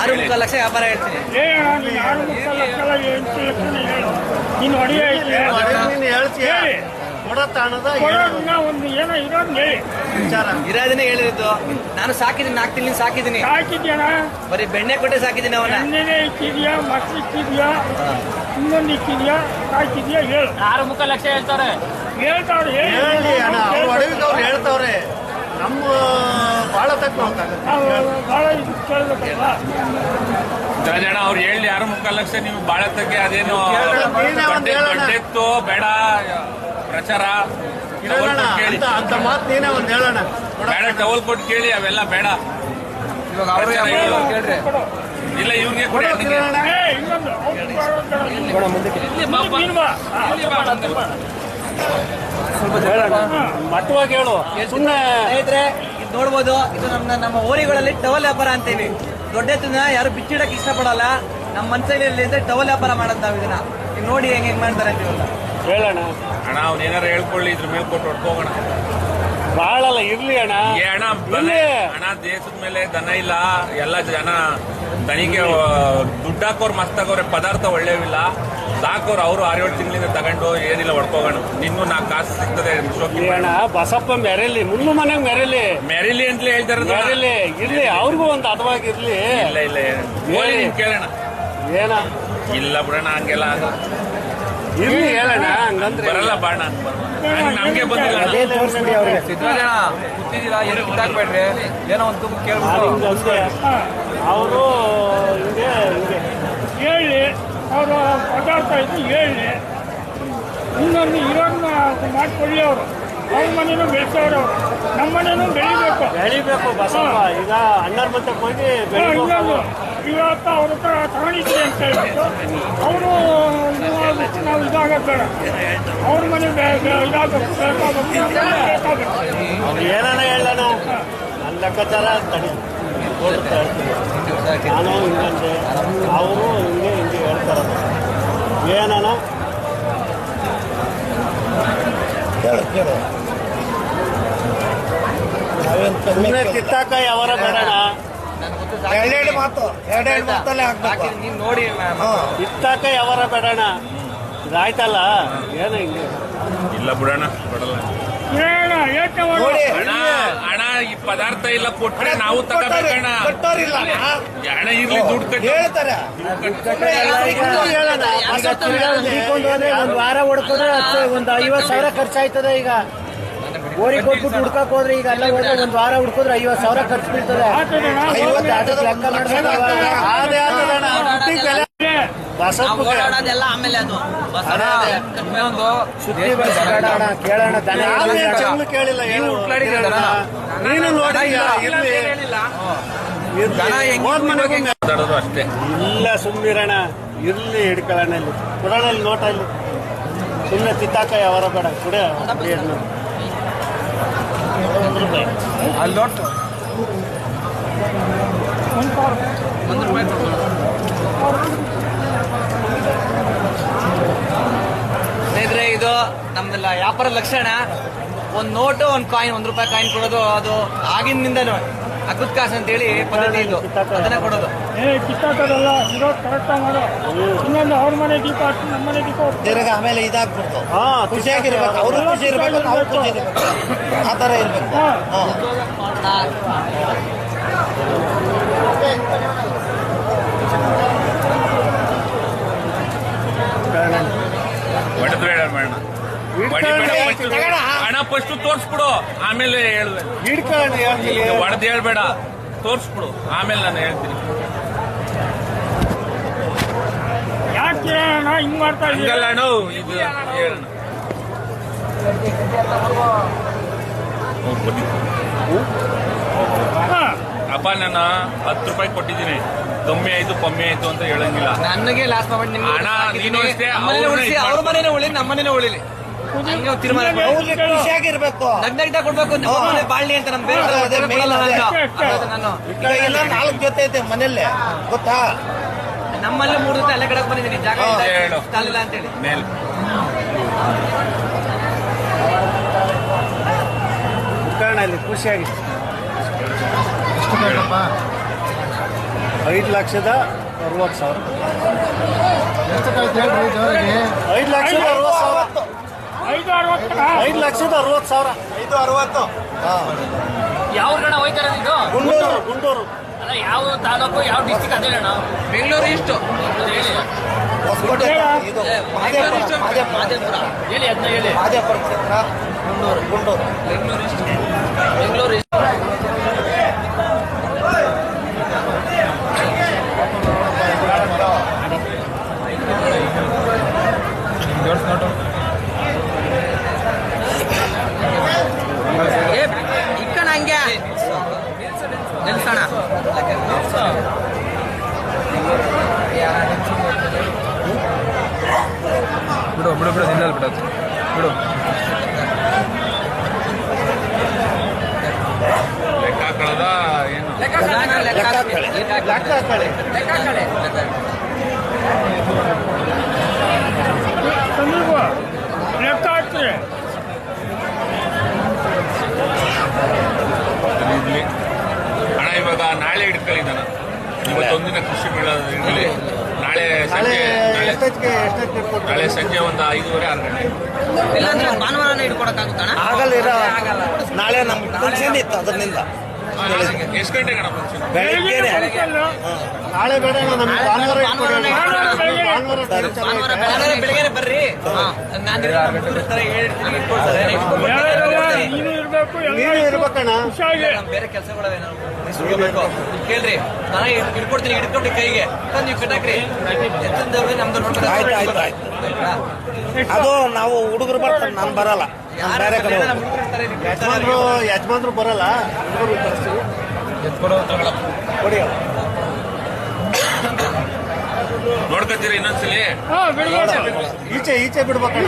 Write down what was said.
ಆರು ಮುಕ್ಕಾಲು ಲಕ್ಷ ವ್ಯಾಪಾರ ಹೇಳ್ತೀನಿ. ಏ ನೀನು ಹೇಳು. ಒಂದು ಏನೋ ಇರೋದು ಹೇಳಿ. ವಿಚಾರ. ಇರೋದನ್ನೇ ಹೇಳಿದ್ದು. ನಾನು ಸಾಕಿದ್ದೀನಿ ನಾಲ್ಕು ತಿಂಗಳು ಸಾಕಿದ್ದೀನಿ. ಬರೀ ಬೆಣ್ಣೆ ಕೊಟ್ಟೆ ಸಾಕಿದ್ದೀನಿ ಅವನ ಎಣ್ಣೆನೇ ಇಕ್ಕಿದ್ಯಾ ಮಕ್ಳು ಇಕ್ಕಿದ್ಯಾ ಇನ್ನೊಂದು ಇಕ್ಕಿದ್ಯಾ ಸಾಕಿದ್ಯಾ ಹೇಳು. ಆರು ಮುಖ ಲಕ್ಷ ಹೇಳ್ತಾರೆ ಹೇಳ್ತಾವ್ರೆ ಹೇಳಿ. ಹೇಳಿ ಅಣ್ಣ ಅವ್ರು ಅಡವಿಗೆ ಅವ್ರು ಹೇಳ್ತಾವ್ರೆ. ನಮ್ಮ ಜನ ಅವ್ರು ಹೇಳಿ ಯಾರು ಮುಕ್ಕಾಲು ಲಕ್ಷ ನೀವು ಬಾಳ ತಗ್ಗೆ ಅದೇನು. ದೊಡ್ಡೆತ್ತು ಬೇಡ ಪ್ರಚಾರ ಕೇಳಿ. ಅಂತ ಅಂತ ಮಾತು ನೀನೇ ಒಂದು ಹೇಳೋಣ. ಬೇಡ ಟವಲ್ ಕೊಟ್ಟು ಕೇಳಿ ಅವೆಲ್ಲ ಬೇಡ. ಕೇಳ್ರಿ? ಇಲ್ಲ ಇವ್ರಿಗೆ ಕೊಡಿ. ಹಾ, ಮಟ್ಟವಾಗಿ ಹೇಳು. ಸುಮ್ಮನೆ ನೋಡ್ಬೋದು. ಇದು ನಮ್ಮ ನಮ್ಮ ಓರಿಗಳಲ್ಲಿ ಟವಲ್ ವ್ಯಾಪಾರ ಅಂತೀವಿ. ದೊಡ್ಡ ಎತ್ತನ್ನ ಯಾರು ಬಿಚ್ಚಿಡಕ್ಕೆ ಇಷ್ಟಪಡಲ್ಲ. ನಮ್ಮ ಮನಸ್ಸಲ್ಲಿ ಟವಲ್ ವ್ಯಾಪಾರ ಮಾಡೋದು ನಾವು ಇದನ್ನ. ಈಗ ನೋಡಿ ಹೆಂಗ್ ಹೆಂಗ್ ಮಾಡ್ತಾರೆ ಅಂತೀವಲ್ಲ ಹೇಳೋಣ ಅಣ್ಣ ಅವ್ನು ಏನಾರು ಹೇಳ್ಕೊಳ್ಳಿ ಇದ್ರ ಮೇಲೆ ಕೊಟ್ಟು ಹೊಡ್ಕೋಗೋಣ. ಬಾಳಲ್ಲ ಇರ್ಲಿ ಅಣ್ಣ. ಏ ಅಣ್ಣ ಅಣ್ಣ ದೇಶದ ಮೇಲೆ ದನ ಇಲ್ಲ. ಎಲ್ಲ ಜನ ದನಿಗೆ ದುಡ್ಡಾಕೋರ್ ಹಾಕೋರು ಮಸ್ತ್ ಹಾಕೋರೆ ಪದಾರ್ಥ ಒಳ್ಳೇವಿಲ್ಲ. ಸಾಕೋರು ಅವರು ಆರೇಳು ತಿಂಗಳಿಂದ ತಗೊಂಡು ಏನಿಲ್ಲ ಹೊಡ್ಕೋಗೋಣ. ನಿನ್ನೂ ನಾಲ್ಕು ಕಾಸು ಸಿಗ್ತದೆ ಶೋಕಿ ಅಣ್ಣ ಬಸಪ್ಪ ಮೆರೆಲಿ ಮುನ್ನು ಮನೆಗೆ ಮೆರೆಲಿ. ಮೆರಲಿ ಅಂತಲೇ ಹೇಳ್ತಾರೆ ಮೆರೆಲಿ ಇರ್ಲಿ ಅವ್ರಿಗೂ ಒಂದು ಹದವಾಗಿ ಇರ್ಲಿ. ಇಲ್ಲ ಇಲ್ಲ ಹೋಗಿ ನೀನು ಕೇಳೋಣ. ಏನ? ಇಲ್ಲ ಬಿಡೋಣ ಹಂಗೆಲ್ಲ ಆಗಲ್ಲ. ಇರ್ಲಿ ಹೇಳೋಣ ಹಂಗಂದ್ರೆ ಬರಲ್ಲ ಬಾಣ. ನಮ್ಗೆ ಬಂದಿಲ್ಲ. ಅಣ್ಣ. ಕೂತಿದ್ದೀರಾ? ಏನು ಕಿತ್ತಾಕ್ಬೇಡ್ರಿ ಏನೋ ಒಂದು ತುಂಬ ಕೇಳ್ಬಿಟ್ಟು ಅವರು ಹಿಂಗೆ ಹಿಂಗೆ ಹೇಳಿ ಅವರು ಪದಾರ್ಥ ಇದು ಹೇಳಿ. ಇನ್ನೊಂದು ಇರೋದನ್ನ ಮಾಡಿಕೊಳ್ಳಿ ಅವರು. ಅವ್ರ ಮನೇನು ಬೆಳೆಸೋರು ಅವರು. ನಮ್ಮ ಮನೇನು ಬೆಳಿಬೇಕು. ಬೆಳಿಬೇಕು ಬಸಪ್ಪ. ಈಗ ಅಣ್ಣರ ಹೋಗಿ ಇನ್ನೊಂದು ಇವತ್ತು ಅವ್ರ ಹತ್ರ ತಗೊಂಡಿದ್ರಿ ಅಂತ ಹೇಳ್ಬಿಟ್ಟು ಅವರು ನಾವು ಇದಾಗೋದು ಬೇಡ. ಅವ್ರ ಮನೆ ಇದಾಗಬೇಕು. ಬೇಕಾಗಬೇಕು ಏನಾನ ಹೇಳೋಣ? ನನ್ನ ಲೆಕ್ಕಾಚಾರ ತಡಿ. ನಾನು ಹಿಂಗಂತೆ ಅವರು ಹಿಂಗೆ ಹಿಂಗೆ ಸುಮ್ಮನೆ ಕಿತ್ತಾಕ ಯಾವಾರ ಬೇಡಣ ಎರಡೆರಡು ಮಾತು ಎರಡೆರಡು ಮಾತಲ್ಲೇ ಹಾಕ್ಬೇಕು ನೀನ್ ನೋಡಿ ಕಿತ್ತಾಕ ಯಾವಾರ ಬೇಡಣ ಇದಾಯ್ತಲ್ಲ? ಏನು ಹಿಂಗೆ ಇಲ್ಲ ಬಿಡೋಣ ಬಿಡಲ್ಲ. ಯೋಚನೆ ಪದಾರ್ಥ ಇಲ್ಲ ಕೊಟ್ರೆ ನಾವು ತಗೋಬೇಕಣ್ಣ. ಅಣ್ಣ ಇರ್ಲಿ ದುಡ್ಡು ಕಟ್ಟಿ. ಹೇಳೋಣ ಒಂದು ವಾರ ಹೊಡ್ಕೊಂಡ್ರೆ ಒಂದ್ ಒಂದು ಐವತ್ತು ಸಾವಿರ ಖರ್ಚಾಯ್ತದೆ ಈಗ. ಓರಿ ಕೊಟ್ಬಿಟ್ಟು ಹುಡ್ಕಕ್ ಹೋದ್ರೆ ಈಗ ಎಲ್ಲ ಹೋದ್ರೆ ಒಂದು ವಾರ ಹುಡ್ಕೋದ್ರೆ ಐವತ್ ಸಾವಿರ ಖರ್ಚು ಬೀಳ್ತದೆ. ಐವತ್ತು ಲೆಕ್ಕ? ಅದೇ. ಆಮೇಲೆ ಸುದ್ದಿ ಕೇಳೋಣ ನಾನು ಕೇಳಿಲ್ಲ ಏನು ಅಷ್ಟೇ. ಇಲ್ಲ ಸುಮ್ಮನಿರೋಣ ಇರ್ಲಿ ಹಿಡ್ಕೊಳ್ಳೋಣ ಇಲ್ಲಿ. ಕೊಡೋಣ ಇಲ್ಲಿ ನೋಟ ಇಲ್ಲಿ. ಸುಮ್ಮನೆ ತಿತ್ತಾಕ ಯಾವಾರ ಬೇಡ ಕುಡ ಅಲ್ಲಿ ಒಂದು ರೂಪಾಯಿ ಸ್ನೇಹಿತರೆ ಇದು ನಮ್ದೆಲ್ಲ ವ್ಯಾಪಾರ ಲಕ್ಷಣ. ಒಂದು ನೋಟು ಒಂದು ಕಾಯಿನ್ ಒಂದು ರೂಪಾಯಿ ಕಾಯಿನ್ ಕೊಡೋದು ಅದು ಆಗಿನಿಂದನೂ ಅಕ್ಕದ ಕಾಸು ಅಂತೇಳಿ ಪದ್ಧತಿ ಇದು. ಅದನ್ನ ಕೊಡೋದು. ಇನ್ನೊಂದು ಅವ್ರ ಮನೆ ದೀಪ ನಮ್ಮ ಮನೆ ದೀಪ. ತಿರ್ಗ ಆಮೇಲೆ ಇದಾಗ್ಬಿಡ್ತು. ಹಾ ಖುಷಿಯಾಗಿರ್ಬೇಕು. ಅವರು ಖುಷಿ ಇರ್ಬೇಕು ನಾವು ಖುಷಿ ಇರ್ಬೇಕು ಆ ಥರ ಇರ್ಬೇಕು ಹಾ. ಹಾ. ಹೊಡೆದ್ರೆ ಹೇಳ ಬೇಡ ಹಣ ಫಸ್ಟ್ ತೋರ್ಸ್ಬಿಡು. ಆಮೇಲೆ ಹೇಳ್ದೆ ಹೇಳ್ತೀನಿ ಹೇಳ್ಬೇಡ. ತೋರ್ಸ್ಬಿಡು. ಆಮೇಲೆ ನಾನು ಹೇಳ್ತೀನಿ. ಯಾಕೆ ಅಣ್ಣ? ಹಿಂಗ್ ಮಾಡ್ತಾ ಇದು ಹೇಳೋಣ. ಅಪ್ಪ ನಾನು ಹತ್ತು ರೂಪಾಯಿ ಕೊಟ್ಟಿದ್ದೀನಿ. ಕಮ್ಮಿ ಆಯ್ತು ಕಮ್ಮಿ ಆಯ್ತು ಅಂತ ಹೇಳಂಗಿಲ್ಲ. ನನಗೆ ಲಾಸ್ಟ್ ಅಣ್ಣ, ನೀನು ಅಷ್ಟೇ, ಅವ್ರ. ಮನೇನೆ ಉಳಿ ನಮ್ಮನೇನೆ ಉಳಿಲಿ ಮಾಡಿ. ಅವ್ರಿಗೆ ಖುಷಿಯಾಗಿರ್ಬೇಕು. ಕೊಡ್ಬೇಕು ಬಾಳ್ಲಿ ಅಂತ ನಮ್ ಬೇರೆ ನಾಲ್ಕು ಜೊತೆ ಐತೆ ಮನೆಯಲ್ಲೇ. ಗೊತ್ತಾ? ನಮ್ಮಲ್ಲಿ ಮೂರು ಜೊತೆ ಅಲ್ಲೇ ಕಡೆಗೆ ಬಂದಿದ್ದೀನಿ. ಜಾಗ ಅಂತೇಳಿ. ಮೇಲೆ. ಹಿಡ್ಕೊಳ್ಳೋಣ ಇಲ್ಲಿ ಖುಷಿಯಾಗಿ ಹೇಳು. ಐದು ಲಕ್ಷದ ಅರವತ್ತು ಸಾವಿರ. ಐದು ಲಕ್ಷದ ಅರವತ್ತು ಸಾವಿರ. ಐದು ಲಕ್ಷದ ಅರವತ್ತು ಸಾವಿರ. ಐದು ಅರವತ್ತು. ಯಾವ ಗಣ ಹೋಯ್ತಾರೆ ಇದು? ಗುಂಡೂರು. ಗುಂಡೂರು ಅಲ್ಲ ಯಾವ ತಾಲೂಕು ಯಾವ ಡಿಸ್ಟಿಕ್ ಅಂತ ಅಣ್ಣ? ಬೆಂಗಳೂರು ಇಷ್ಟು ಹೇಳಿ. ಬೆಂಗಳೂರು ಇಷ್ಟು ಮಾದೇಪುರ. ಹೇಳಿ ಅದನ್ನ ಹೇಳಿ. ಬೆಂಗಳೂರು ಇಷ್ಟು ಬೆಂಗಳೂರು ಇಷ್ಟು ಏ, ಬಿಡು ಬಿಡು ಬಿಡು ನಿಲ್ಲಲ್ಲ ಬಿಡೋದು. ಬಿಡು. ಲೆಕ್ಕ ಹಾಕೊಳ್ಳೋದ ಏನು? ಲೆಕ್ಕ ಹಾಕೊಳ್ಳಿ ಸಂದೀಪ ಲೆಕ್ಕ ಹಾಕ್ತೀರಿ ಇರ್ಲಿ ಹಣ ಇವಾಗ ನಾಳೆ ಹಿಡ್ಕೊಳ್ಳಿದ್ದಾನ ಇವತ್ತೊಂದಿನ ಕೃಷಿ ಮೇಳ ಇರ್ಲಿ ನಾಳೆ ನಾಳೆ ಸಂಜೆ ನಾಳೆ ಸಂಜೆ ಒಂದು ಐದೂವರೆ ಆರು ಗಂಟೆ ಇಲ್ಲಾಂದ್ರೆ ಭಾನುವಾರನೇ ಹಿಡ್ಕೊಡಕ್ಕಾಗುತ್ತಣ್ಣ? ಆಗಲ್ಲ ಇರೋ ಆಗಲ್ಲ. ನಾಳೆ ನಮ್ಮ ಫಂಕ್ಷನ್ ಇತ್ತು ಅದರಿಂದ. ಎಷ್ಟು ಗಂಟೆಗೆ ಬೆಳಗ್ಗೆ ನಾಳೆ ಬೇಡ ಭಾನುವಾರ. ಬೆಳಗ್ಗೆ ಬರ್ರಿ. ನಾನು ನೀನು ಇರ್ಬೇಕಣ್ಣ ಬೇರೆ ಕೇಳ್ರಿ ನಾನು ಹಿಡ್ಕೊಡ್ತೀನಿ ಹಿಡ್ಕೊಂಡು ಕೈಗೆ. ತಂದು ನೀವು ಕಟ್ಟಾಕ್ರಿ. ನಮ್ದು ಆಯ್ತು ಆಯ್ತು ಆಯ್ತು. ಅದು ನಾವು ಹುಡುಗರು ಬರ್ತಾರೆ ನಾನು ಬರಲ್ಲ. ಯಜಮಾನ್ರು ಯಜಮಾನ್ರು ಬರಲ್ಲ ಹುಡುಗರು ಕೊಡಿ ನೋಡ್ಕೊತೀರಿ ಇನ್ನೊಂದ್ಸಲಿ? ಈಚೆ ಈಚೆ ಬಿಡ್ಬೇಕು.